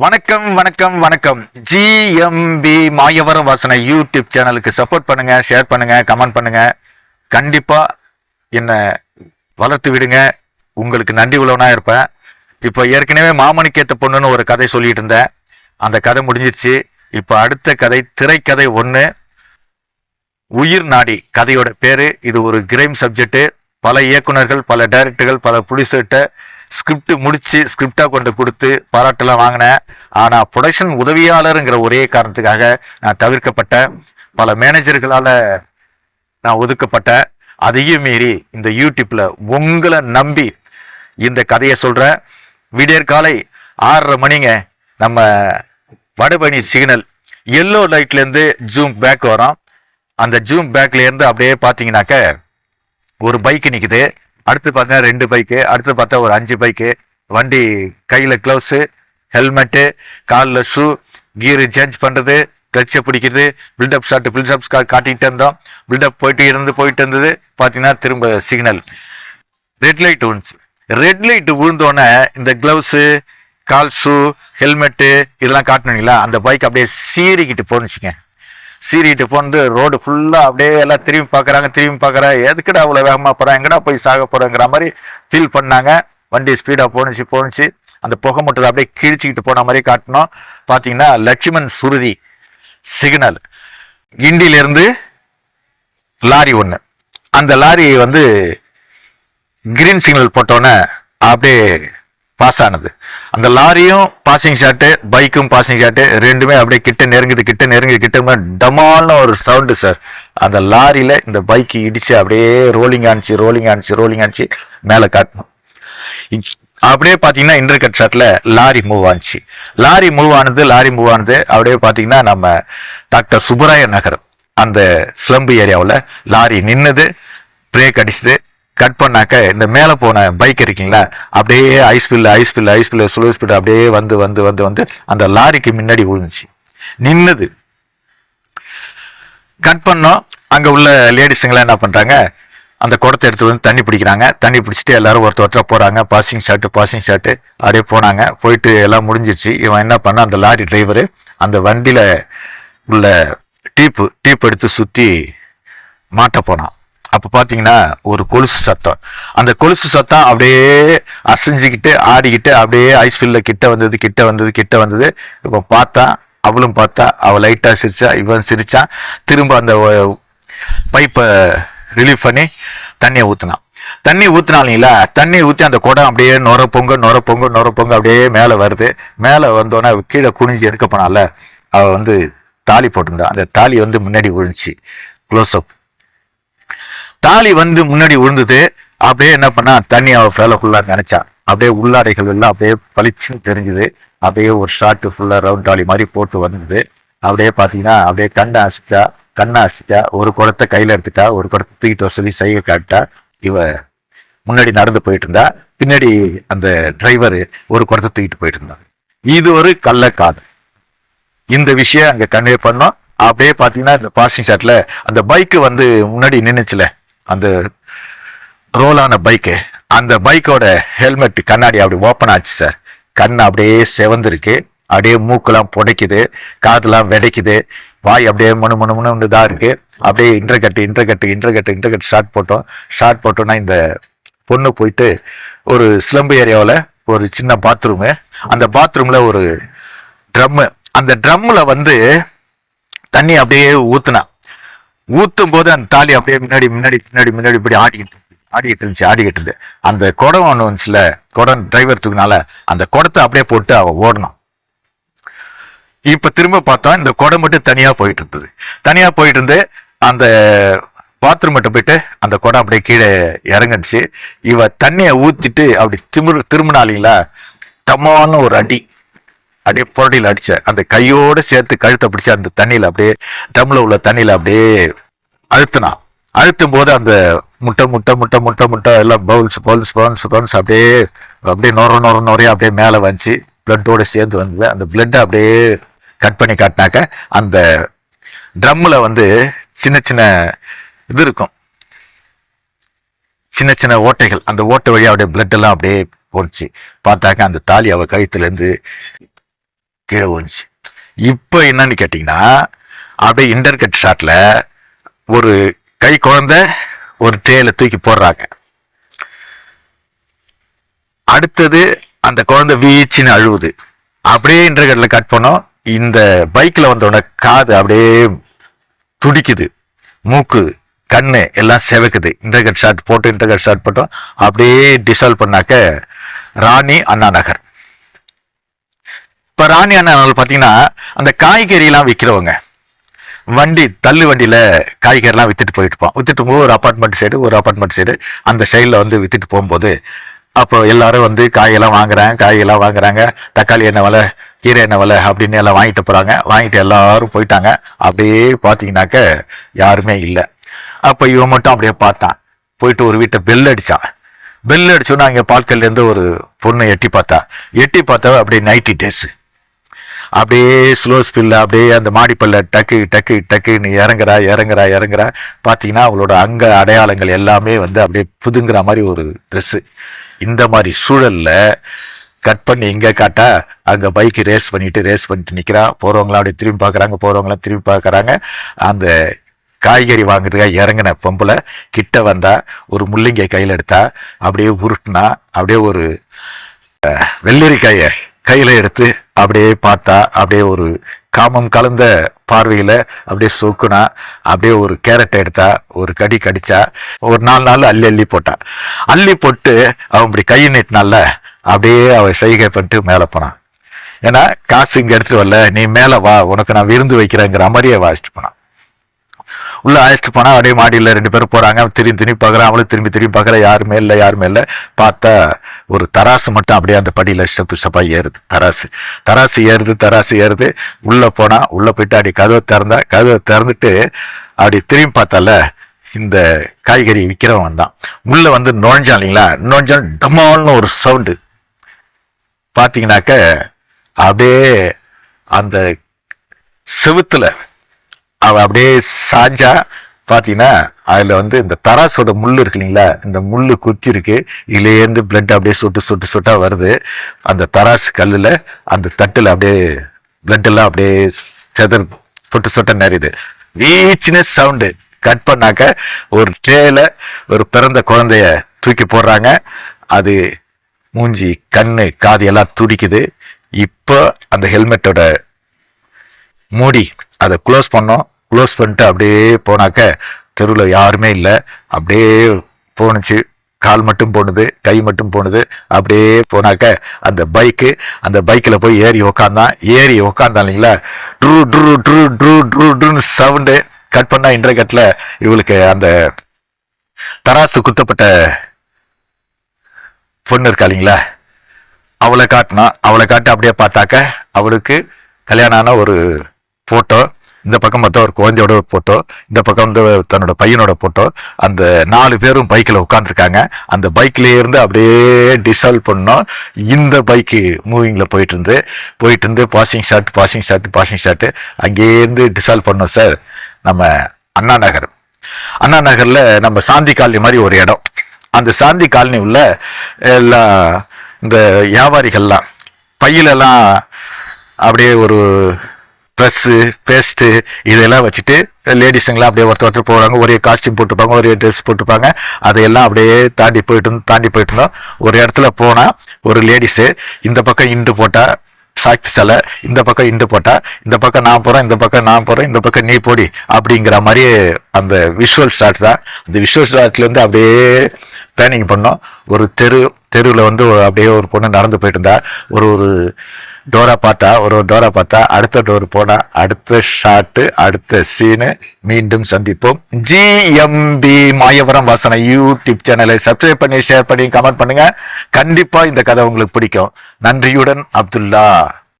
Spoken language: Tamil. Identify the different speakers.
Speaker 1: வணக்கம் வணக்கம் வணக்கம். ஜிஎம்பி மாயவரம் வாசனை யூடியூப் சேனலுக்கு சப்போர்ட் பண்ணுங்க ஷேர் பண்ணுங்க கமெண்ட் பண்ணுங்க. கண்டிப்பா என்னை வளர்த்து விடுங்க. உங்களுக்கு நன்றி உள்ளவனா இருப்பேன். இப்போ ஏற்கனவே மாமணிக்கேத்த பொண்ணுன்னு ஒரு கதை சொல்லிட்டு இருந்தேன். அந்த கதை முடிஞ்சிருச்சு. இப்போ அடுத்த கதை திரைக்கதை ஒன்று உயிர் நாடி கதையோட பேரு. இது ஒரு கிரைம் சப்ஜெக்ட் பல இயக்குனர்கள் பல டைரக்டர்கள் பல ப்ரொடியூசர்கிட்ட ஸ்கிரிப்ட் முடிச்சு ஸ்கிரிப்டா கொண்டு கொடுத்து பாராட்டெல்லாம் வாங்கினேன். ஆனா ப்ரொடக்ஷன் உதவியாளருங்கிற ஒரே காரணத்துக்காக நான் தவிர்க்கப்பட்ட பல மேனேஜர்களால நான் ஒதுக்கப்பட்டேன். அதையும் மீறி இந்த யூடியூப்ல உங்களை நம்பி இந்த கதையை சொல்றேன். விடியற்காலை ஆறரை மணிங்க. நம்ம வடபணி சிக்னல் எல்லோ லைட்ல இருந்து ஜூம் பேக் வரும். அந்த ஜூம் பேக்ல இருந்து அப்படியே பாத்தீங்கன்னாக்க ஒரு பைக் நிற்குது அடுத்து பார்த்தா ரெண்டு பைக்கு அடுத்து பார்த்தா ஒரு அஞ்சு பைக்கு வண்டி கையில் க்ளவுஸு ஹெல்மெட்டு காலில் ஷூ கீரு சேஞ்ச் பண்ணுறது கிளச்சை பிடிக்கிறது பில்டப் ஷாட் பில்டப் காட்டிகிட்டு இருந்தோம் பில்டப் போயிட்டு இருந்து போயிட்டு இருந்தது பார்த்தீங்கன்னா திரும்ப சிக்னல் ரெட் லைட் விழுந்துச்சு ரெட் லைட் விழுந்தோடனே இந்த க்ளவுஸு கால் ஷூ ஹெல்மெட்டு இதெல்லாம் காட்டணுங்களா அந்த பைக் அப்படியே சீறிக்கிட்டு போணுச்சுங்க. சீறிட்டு போந்து ரோடு ஃபுல்லாக அப்படியே எல்லாம் திரும்பி பார்க்குறாங்க திரும்பி பார்க்குறா எதுக்குடா அவ்வளோ வேகமாக போகிறேன் எங்கடா போய் சாக போகிறேங்கிற மாதிரி ஃபீல் பண்ணாங்க. வண்டி ஸ்பீடாக போணுச்சு போணுச்சு. அந்த புகை மட்டும் அப்படியே கிழிச்சிக்கிட்டு போன மாதிரி காட்டினோம். பார்த்தீங்கன்னா லட்சுமண் சுருதி சிக்னல் கிண்டியிலேருந்து லாரி ஒன்று அந்த லாரி வந்து கிரீன் சிக்னல் போட்டோன்னே அப்படியே பாஸ் ஆனது. அந்த லாரியும் பாசிங் ஷாட்டு பைக்கும் பாசிங் ஷாட்டு ரெண்டுமே அப்படியே கிட்ட நெருங்குது கிட்ட நெருங்குது கிட்ட டமால்னு ஒரு சவுண்டு சார் அந்த லாரியில் இந்த பைக்கு இடிச்சு அப்படியே ரோலிங் ஆனிச்சு ரோலிங் ஆனிச்சு ரோலிங் ஆனிச்சு மேலே காட்டணும். அப்படியே பார்த்தீங்கன்னா இன்டர் கட் லாரி மூவ் ஆனிச்சு. லாரி மூவ் ஆனது லாரி மூவ் ஆனது அப்படியே பார்த்தீங்கன்னா நம்ம டாக்டர் சுப்பராய நகர் அந்த ஸ்லம்பு ஏரியாவில் லாரி நின்னது பிரேக் அடிச்சுது கட் பண்ணாக்க இந்த மேலே போன பைக் இருக்கீங்களா அப்படியே ஐஸ் பில்லு ஐஸ் பில்லு ஐஸ் பில்லு ஸ்லோ ஸ்பீடு அப்படியே வந்து வந்து வந்து வந்து அந்த லாரிக்கு முன்னாடி விழுந்துச்சு. நின்னது. கட் பண்ணோம். அங்கே உள்ள லேடிஸுங்களாம் என்ன பண்ணுறாங்க அந்த குடத்தை எடுத்து வந்து தண்ணி பிடிக்கிறாங்க. தண்ணி பிடிச்சிட்டு எல்லாரும் ஒருத்தர் ஒருத்தர் போகிறாங்க பாசிங் ஷாட்டு பாசிங் ஷாட்டு அப்படியே போனாங்க. போயிட்டு எல்லாம் முடிஞ்சிருச்சு. இவன் என்ன பண்ணா அந்த லாரி டிரைவரு அந்த வண்டியில் உள்ள டீப்பு டீப் எடுத்து சுற்றி மாட்ட போனான். அப்ப பாத்தீங்கன்னா ஒரு கொலுசு சத்தம். அந்த கொலுசு சத்தம் அப்படியே அசைஞ்சுக்கிட்டு ஆடிக்கிட்டு அப்படியே ஐஸ் ஃபில்லில் கிட்ட வந்தது கிட்ட வந்தது கிட்ட வந்தது. இப்ப பார்த்தா அவளும் பார்த்தா அவள் லைட்டா சிரிச்சா இவன் சிரித்தான் திரும்ப அந்த பைப்பை ரிலீஃப் பண்ணி தண்ணியை ஊற்றினான் தண்ணி ஊத்துனாங்களா தண்ணி ஊத்தி அந்த குடம் அப்படியே நொர பொங்க நொர பொங்க நொர பொங்க அப்படியே மேலே வருது. மேலே வந்தோடனே கீழே குனிஞ்சு எடுக்க போனால அவ வந்து தாலி போட்டிருந்தா. அந்த தாலி வந்து முன்னாடி விழுந்துச்சு. க்ளோஸ் அப் தாலி வந்து முன்னாடி விழுந்தது அப்படியே என்ன பண்ணா தண்ணி அவள் ஃபேல ஃபுல்லாக நினைச்சா. அப்படியே உள்ளாடைகள் எல்லாம் அப்படியே பளிச்சுன்னு தெரிஞ்சுது. அப்படியே ஒரு ஷார்ட் ஃபுல்லாக ரவுண்ட் தாலி மாதிரி போட்டு வந்தது. அப்படியே பார்த்தீங்கன்னா அப்படியே கண்ணை அசிச்சா கண்ணை அசிச்சா ஒரு குடத்தை கையில் எடுத்துட்டா ஒரு குடத்தை தூக்கிட்டு வர சொல்லி சைகை காட்டா இவ முன்னாடி நடந்து போயிட்டு இருந்தா. பின்னாடி அந்த டிரைவர் ஒரு குடத்தை தூக்கிட்டு போயிட்டு இருந்தாங்க இது ஒரு கள்ளக்காதல் இந்த விஷயம் அங்கே கன்வே பண்ணோம். அப்படியே பார்த்தீங்கன்னா இந்த பாசிங் ஷாட்டில் அந்த பைக்கு வந்து முன்னாடி நின்றுச்சுல அந்த ரோலான பைக்கு அந்த பைக்கோட ஹெல்மெட் கண்ணாடி அப்படி ஓப்பன் ஆச்சு சார் கண் அப்படியே செவந்திருக்கு. அப்படியே மூக்கெல்லாம் புடைக்குது காதெல்லாம் வெடைக்குது. வாய் அப்படியே மணு மணு மணு இதாக இருக்குது அப்படியே intercut intercut intercut intercut shot போட்டோம். ஷார்ட் போட்டோம்னா இந்த பொண்ணு போயிட்டு ஒரு சிலம்பு ஏரியாவில் ஒரு சின்ன பாத்ரூமு அந்த பாத்ரூமில் ஒரு ட்ரம்மு அந்த ட்ரம்மில் வந்து தண்ணி அப்படியே ஊத்துனா. ஊத்தும் போது அந்த தாலி அப்படியே முன்னாடி முன்னாடி முன்னாடி முன்னாடி இப்படி ஆடிக்கிட்டு ஆடிக்கிட்டு இருந்துச்சு ஆடிக்கிட்டு இருந்து அந்த குடம் ஒன்று வந்துச்சுல குடம் டிரைவர் தூக்குனால அந்த குடத்தை அப்படியே போட்டு அவ ஓடணும். இப்ப திரும்ப பார்த்தா இந்த குடம் மட்டும் தனியா போயிட்டு இருந்தது. தனியா போயிட்டு இருந்து அந்த பாத்ரூம் மட்டும் போயிட்டு அந்த குடம் அப்படியே கீழே இறங்கிடுச்சு இவ தண்ணியை ஊத்திட்டு அப்படி திமிரு திரும்பினாலிங்களா தம்மான ஒரு அடி. அப்படியே புரடியில் அடித்தேன் அந்த கையோடு சேர்த்து கழுத்தை பிடிச்சு அந்த தண்ணியில் அப்படியே தமிழில் உள்ள தண்ணியில் அப்படியே அழுத்தினான் அழுத்தும் போது அந்த முட்டை முட்டை முட்டை முட்டை முட்டை எல்லாம் பவுல்ஸ் பவுல்ஸ் பவுல்ஸ் பவுல்ஸ் அப்படியே அப்படியே நொற நொற நொறைய அப்படியே மேலே வந்துச்சு. பிளட்டோடு சேர்ந்து வந்தது. அந்த பிளட்டை அப்படியே கட் பண்ணி காட்டினாக்க அந்த ட்ரம்மில் வந்து சின்ன சின்ன இது இருக்கும். சின்ன சின்ன ஓட்டைகள். அந்த ஓட்டை வழியாக அப்படியே பிளட் எல்லாம் அப்படியே போச்சு பார்த்தாக்க அந்த தாலி அவள் கழுத்துலேருந்து கீழே வந்துச்சு இப்போ என்னன்னு கேட்டிங்கன்னா அப்படியே இன்டர்கட் ஷாட்டில் ஒரு கை குழந்த ஒரு ட்ரேயில் தூக்கி போடுறாங்க. அடுத்தது அந்த குழந்தை வீச்சுன்னு அழுவுது. அப்படியே இன்டர்கட்டில் கட் பண்ணோம். இந்த பைக்கில் வந்தோடனே காது அப்படியே துடிக்குது. மூக்கு கண்ணு எல்லாம் செவக்குது. இன்டர்கட் ஷாட் போட்டு இன்டர்கட் ஷாட் போட்டோம். அப்படியே டிசால்வ் பண்ணாக்க ராணி அண்ணா நகர் இப்போ ராணி அண்ணா பார்த்தீங்கன்னா அந்த காய்கறியெல்லாம் விற்கிறவங்க வண்டி தள்ளு வண்டியில் காய்கறிலாம் வித்துட்டு போயிட்டு இருப்போம் வித்துட்டு போகும்போது ஒரு அப்பார்ட்மெண்ட் சைடு ஒரு அப்பார்ட்மெண்ட் சைடு அந்த சைடில் வந்து வித்துட்டு போகும்போது அப்போ எல்லாரும் வந்து காயெல்லாம் வாங்குறாங்க காயெல்லாம் வாங்குறாங்க. தக்காளி என்ன விலை கீரை என்ன விலை அப்படின்னு எல்லாம் வாங்கிட்டு போகிறாங்க வாங்கிட்டு எல்லாரும் போயிட்டாங்க. அப்படியே பார்த்தீங்கன்னாக்க யாருமே இல்லை. அப்போ இவன் மட்டும் அப்படியே பார்த்தான். போயிட்டு ஒரு வீட்டை பெல் அடித்தான் பெல் அடிச்சோன்னா அங்கே பால்கல்லேருந்து ஒரு பொண்ணு எட்டி பார்த்தா. எட்டி பார்த்தா அப்படியே நைட்டி டேஸு அப்படியே ஸ்லோ ஸ்பீடில் அப்படியே அந்த மாடிப்பல்ல டக்கு டக்கு டக்குன்னு இறங்குறா இறங்குறா இறங்குறா. பார்த்தீங்கன்னா அவளோட அங்க அடையாளங்கள் எல்லாமே வந்து அப்படியே புதுங்கிற மாதிரி ஒரு ட்ரெஸ்ஸு இந்த மாதிரி சூழலில் கட் பண்ணி எங்கே காட்டா அங்கே பைக் ரேஸ் பண்ணிட்டு ரேஸ் பண்ணிட்டு நிற்கிறான் போகிறவங்களாம் அப்படியே திரும்பி பார்க்குறாங்க போறவங்களாம் திரும்பி பார்க்குறாங்க அந்த காய்கறி வாங்குறதுக்காக இறங்கின பொம்பளை கிட்ட வந்தா ஒரு முள்ளங்கியை கையில் எடுத்தா அப்படியே உருட்டினா அப்படியே ஒரு வெள்ளரிக்காயை கையில எடுத்து அப்படியே பார்த்தா அப்படியே ஒரு காமம் கலந்த பார்வையில அப்படியே சொக்குனா அப்படியே ஒரு கேரட் எடுத்தா ஒரு கடி கடிச்சா ஒரு நாலு நாள் அள்ளி அள்ளி போட்டா. அள்ளி போட்டு அவன் இப்படி கை நீட்டினால அப்படியே அவன் செய்கை பண்ணிட்டு மேலே போனான். ஏன்னா காசு இங்க எடுத்துட்டு வரல நீ மேல வா உனக்கு நான் விருந்து வைக்கிறேங்கிற மாதிரியே வாசிட்டு போனான். உள்ள அழைச்சிட்டு போனா அப்படியே மாடியில் ரெண்டு பேரும் போறாங்க. திரும்பி திரும்பி பார்க்குறான் அவளும் திரும்பி திரும்பி பார்க்குற யாருமே இல்லை யாருமே இல்லை. பார்த்தா ஒரு தராசு மட்டும் அப்படியே அந்த படியில் ஸ்டெப்பு ஸ்டெப்பாக ஏறுது. தராசு. தராசு ஏறுது தராசு ஏறுது. உள்ளே போனா உள்ளே போயிட்டு அப்படி கதவை திறந்தா கதவை திறந்துட்டு அப்படி திரும்பி பார்த்தால இந்த காய்கறி விற்கிறவன் தான். உள்ள வந்து நுழைஞ்சான் இல்லைங்களா? நுழைஞ்சான் டமால்னு ஒரு சவுண்டு பார்த்தீங்கன்னாக்க அப்படியே அந்த செவுத்துல அவள் அப்படியே சாஞ்சா பார்த்தீங்கன்னா அதில் வந்து இந்த தராசோட முள் இருக்கு இல்லைங்களா? இந்த முள் குத்தி இருக்கு. இதுலேருந்து பிளட் அப்படியே சொட்டு சொட்டு சொட்டாக வருது. அந்த தராசு கல்லில் அந்த தட்டில் அப்படியே பிளட்டெல்லாம் அப்படியே செதர் சொட்டு சொட்ட நிறையுது வீச்சினஸ் சவுண்டு கட் பண்ணாக்க ஒரு ட்ரேல ஒரு பிறந்த குழந்தைய தூக்கி போடுறாங்க. அது மூஞ்சி கண்ணு காது எல்லாம் துடிக்குது. இப்போ அந்த ஹெல்மெட்டோட மூடி அதை க்ளோஸ் பண்ணோம். க்ளோஸ் பண்ணிட்டு அப்படியே போனாக்க தெருவில் யாருமே இல்லை. அப்படியே போணுச்சு. கால் மட்டும் போனது கை மட்டும் போனது. அப்படியே போனாக்க அந்த பைக்கு அந்த பைக்கில் போய் ஏறி உக்காந்தான். ஏறி உக்காந்தான் இல்லைங்களா ட்ரூ ட்ரூ ட்ரூ ட்ரூ ட்ரூ ட்ரூன்னு சவுண்டு கட் பண்ணால் இன்டர்கட்டில் இவளுக்கு அந்த தராசு குத்தப்பட்ட பொண்ணு இருக்கா இல்லைங்களா? அவளை காட்டினா அவளை காட்டி அப்படியே பார்த்தாக்க அவளுக்கு கல்யாணம் ஆன ஒரு ஃபோட்டோ இந்த பக்கம் பார்த்தா ஒரு குழந்தையோட ஒரு போட்டோ இந்த பக்கம் வந்து தன்னோட பையனோட போட்டோ அந்த நாலு பேரும் பைக்கில் உட்காந்துருக்காங்க அந்த பைக்லேயே இருந்து அப்படியே டிசால்வ் பண்ணோம். இந்த பைக்கு மூவிங்கில் போயிட்டு இருந்து போயிட்டு இருந்து passing shot passing shot passing shot அங்கேருந்து டிசால்வ் பண்ணோம் சார் நம்ம அண்ணா நகர். அண்ணா நகரில் நம்ம சாந்தி காலனி மாதிரி ஒரு இடம். அந்த சாந்தி காலனி உள்ள எல்லா இந்த வியாபாரிகள்லாம் பையிலெல்லாம் அப்படியே ஒரு ட்ரெஸ்ஸு பேஸ்ட்டு இதெல்லாம் வச்சுட்டு லேடிஸுங்களாம் அப்படியே ஒருத்தர் ஒருத்தர் போகிறாங்க ஒரே காஸ்டியூம் போட்டுப்பாங்க ஒரே ட்ரெஸ் போட்டுப்பாங்க அதையெல்லாம் அப்படியே தாண்டி போயிட்டு தாண்டி போயிட்டு ஒரு இடத்துல போனால் ஒரு லேடிஸு இந்த பக்கம் இண்டு போட்டால் சாட்சி சிலை இந்த பக்கம் இண்டு போட்டா இந்த பக்கம் நான் போகிறேன் இந்த பக்கம் நான் போகிறேன் இந்த பக்கம் நீ போடி அப்படிங்கிற மாதிரி அந்த விஷுவல் ஷாட் தான். அந்த விஷுவல் ஸ்டார்ட்லேருந்து அப்படியே பிளானிங் பண்ணோம். ஒரு தெரு தெருவில் வந்து அப்படியே ஒரு பொண்ணு நடந்து போயிட்டு இருந்தா ஒரு ஒரு டோரா பார்த்தா ஒரு ஒரு டோரா பார்த்தா அடுத்த டோர் போனா அடுத்த ஷாட்டு அடுத்த சீனு மீண்டும் சந்திப்போம். ஜிஎம்பி மாயவரம் வாசனை யூடியூப் சேனலை சப்ஸ்கிரைப் பண்ணி ஷேர் பண்ணி கமெண்ட் பண்ணுங்க. கண்டிப்பா இந்த கதை உங்களுக்கு பிடிக்கும். நன்றியுடன் அப்துல்லா.